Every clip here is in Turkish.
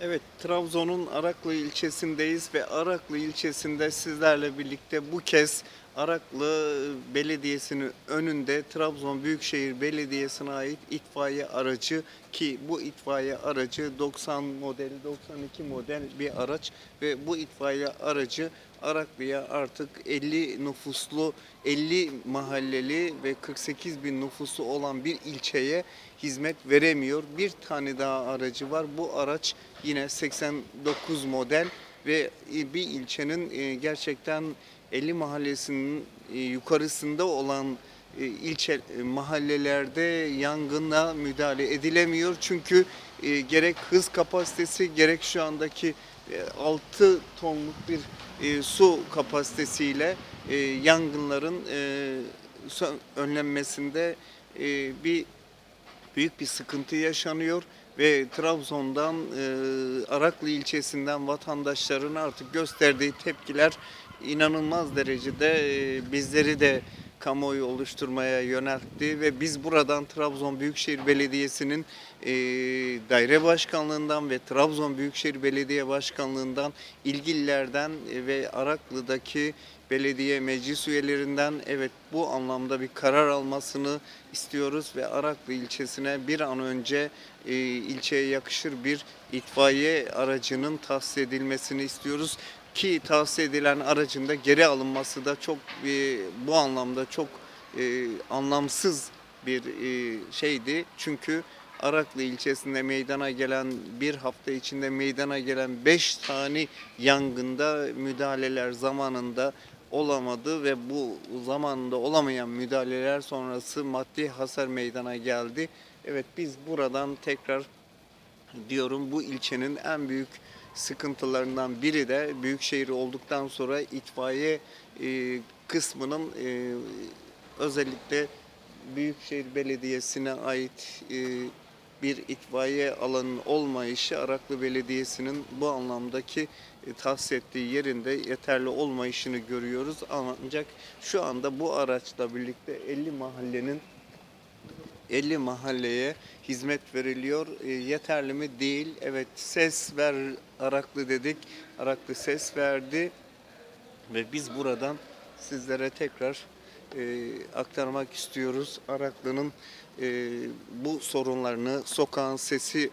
Evet, Trabzon'un Araklı ilçesindeyiz ve Araklı ilçesinde sizlerle birlikte bu kez Araklı Belediyesi'nin önünde Trabzon Büyükşehir Belediyesi'ne ait itfaiye aracı ki bu itfaiye aracı 90 model, 92 model bir araç ve bu itfaiye aracı Araklı'ya artık 50 nüfuslu, 50 mahalleli ve 48 bin nüfusu olan bir ilçeye hizmet veremiyor. Bir tane daha aracı var. Bu araç yine 89 model ve bir ilçenin e, gerçekten 50 mahallesinin e, yukarısında olan e, ilçe e, mahallelerde yangına müdahale edilemiyor. Çünkü e, gerek hız kapasitesi gerek şu andaki 6 tonluk bir e, su kapasitesiyle e, yangınların e, önlenmesinde e, bir büyük bir sıkıntı yaşanıyor ve Trabzon'dan e, Araklı ilçesinden vatandaşların artık gösterdiği tepkiler inanılmaz derecede e, bizleri de kamuoyu oluşturmaya yöneltti ve biz buradan Trabzon Büyükşehir Belediyesi'nin e, daire başkanlığından ve Trabzon Büyükşehir Belediye Başkanlığından ilgililerden e, ve Araklı'daki belediye meclis üyelerinden evet bu anlamda bir karar almasını istiyoruz ve Araklı ilçesine bir an önce e, ilçeye yakışır bir itfaiye aracının tahsis edilmesini istiyoruz ki tahsis edilen aracın da geri alınması da çok e, bu anlamda çok e, anlamsız bir e, şeydi çünkü Araklı ilçesinde meydana gelen bir hafta içinde meydana gelen 5 tane yangında müdahaleler zamanında olamadı ve bu zamanında olamayan müdahaleler sonrası maddi hasar meydana geldi. Evet biz buradan tekrar diyorum bu ilçenin en büyük sıkıntılarından biri de büyükşehir olduktan sonra itfaiye e, kısmının e, özellikle Büyükşehir Belediyesi'ne ait e, bir itfaiye alanının olmayışı Araklı Belediyesi'nin bu anlamdaki e, tahsis ettiği yerinde yeterli olmayışını görüyoruz. Ancak şu anda bu araçla birlikte 50 mahallenin 50 mahalleye hizmet veriliyor. E, yeterli mi? Değil. Evet ses ver Araklı dedik. Araklı ses verdi ve biz buradan sizlere tekrar e, aktarmak istiyoruz. Araklı'nın e, bu sorunlarını, sokağın sesi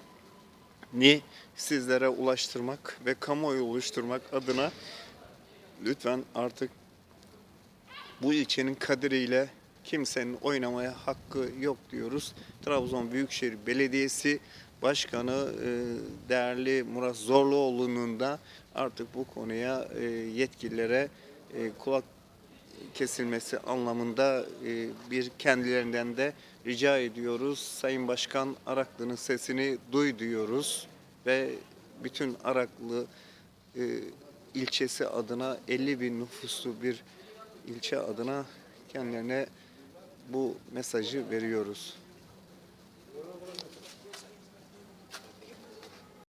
ni sizlere ulaştırmak ve kamuoyu oluşturmak adına lütfen artık bu ilçenin kaderiyle kimsenin oynamaya hakkı yok diyoruz. Trabzon Büyükşehir Belediyesi Başkanı e, değerli Murat Zorluoğlu'nun da artık bu konuya e, yetkililere e, kulak kesilmesi anlamında bir kendilerinden de rica ediyoruz. Sayın Başkan Araklı'nın sesini duy diyoruz ve bütün Araklı ilçesi adına 50 bin nüfuslu bir ilçe adına kendilerine bu mesajı veriyoruz.